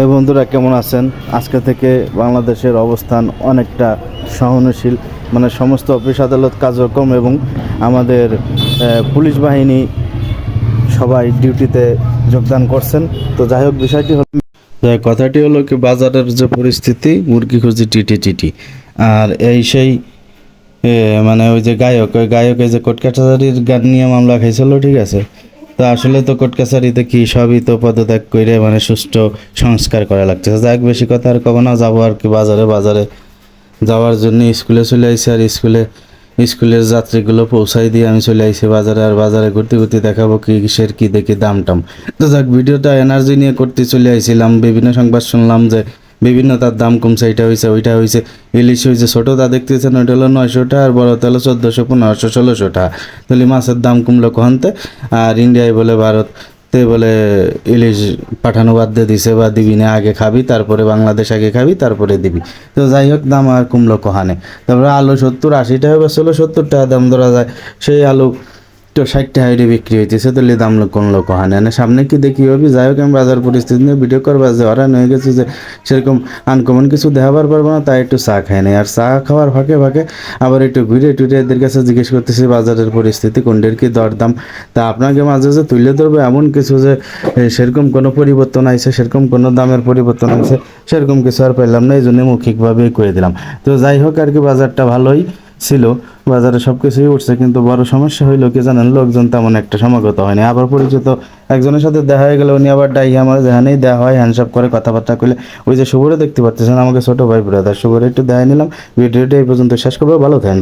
এই বন্ধুরা, কেমন আছেন? আজকে থেকে বাংলাদেশের অবস্থান অনেকটা সহনশীল। মানে সমস্ত অফিস আদালত কার্যক্রম এবং আমাদের পুলিশ বাহিনী সবাই ডিউটিতে যোগদান করছেন। তো যাই হোক, বিষয়টি হল কথাটি হলো কি, বাজারের যে পরিস্থিতি, মুরগি খুঁজি, টিটি টিটি। আর এই সেই মানে ওই যে গায়ক, ওই গায়ক এই যে কোর্ট কাছারির গান নিয়ে মামলা খাইছিল, ঠিক আছে? তো আসলে তো কোর্ট কাছারিতে কি সবই তো পদত্যাগ করে মানে সুষ্ঠু সংস্কার করা লাগতেছে। যাক, বেশি কথা আর কব না, যাব আর কি বাজারে বাজারে যাওয়ার জন্য স্কুলে চলে আইসি আর স্কুলে, স্কুলের যাত্রীগুলো পৌঁছাই দিয়ে আমি চলে আইসি বাজারে আর বাজারে ঘুরতে ঘুরতে দেখাবো কি কিসের কি দেখি দাম টাম। তো যাক, ভিডিওটা এনার্জি নিয়ে করতে চলে আইছিলাম, বিভিন্ন সংবাদ শুনলাম যে বিভিন্ন তার দাম কমছে এটা হয়েছে ওইটা হয়েছে ইলিশ হয়েছে ছোটোটা দেখতেছেন ওইটা হলো নয়শোটা, আর বড়টা হলো চোদ্দোশো, পনেরোশো, ষোলোশোটা। তাহলে মাছের দাম কমলো কহনতে আর ইন্ডিয়ায় বলে ভারত তে বলে ইলিশ পাঠানো বাদ দিয়ে দিছে, বা দিবি না, আগে খাবি, তারপরে বাংলাদেশ আগে খাবি, তারপরে দিবি। তো যাই হোক, দাম আর কমলো কহানে। তারপরে আলু সত্তর আশি টাকা বা ষোলো সত্তর টাকা দাম ধরা যায়। সেই আলু তো ষাট হাইডে বিক্রি হইতেছে, তাহলে দাম কোন লোক কহানে না। সামনে কি দেখি হবে যাই হোক, আমি বাজার পরিস্থিতি নিয়ে ভিডিও করবা। যে ওরা হয়ে গেছে যে সেরকম আনকমন কিছু দেখাবার পারব না, তাই একটু চা খাই নাই। আর চা খাওয়ার ফাঁকে ফাঁকে আবার একটু ঘুরে টুরে এদের কাছে জিজ্ঞেস করতেছি, বাজারের পরিস্থিতি কোনটির কি দরদাম? তা আপনাকে মাঝে যে তুলে ধরবে, এমন কিছু যে সেরকম কোনো পরিবর্তন আইছে, সেরকম কোনো দামের পরিবর্তন আইছে, সেরকম কিছু আর পেলাম না, এই জন্য মৌখিকভাবেই করে দিলাম। তো যাই হোক, আর কি বাজারটা ভালোই। ছিল, বাজারে সব কিছুই উঠছে, কিন্তু বড় সমস্যা হইল কি জানেন, লোকজন তেমন একটা সমাগত হয়নি। আবার পরিচিত একজনের সাথে দেখা হয়ে গেলে উনি আবার ডাই আমার যেখানেই দেওয়া হয় হ্যান্ডসাপ করে কথাবার্তা করলে ওই যে শুভরে দেখতে পাচ্ছেন আমাকে ছোটো ভাই ব্রাদার শুভরে একটু দেখাই নিলাম ভিডিওটি এই পর্যন্ত শেষ করবে, ভালো থাকেন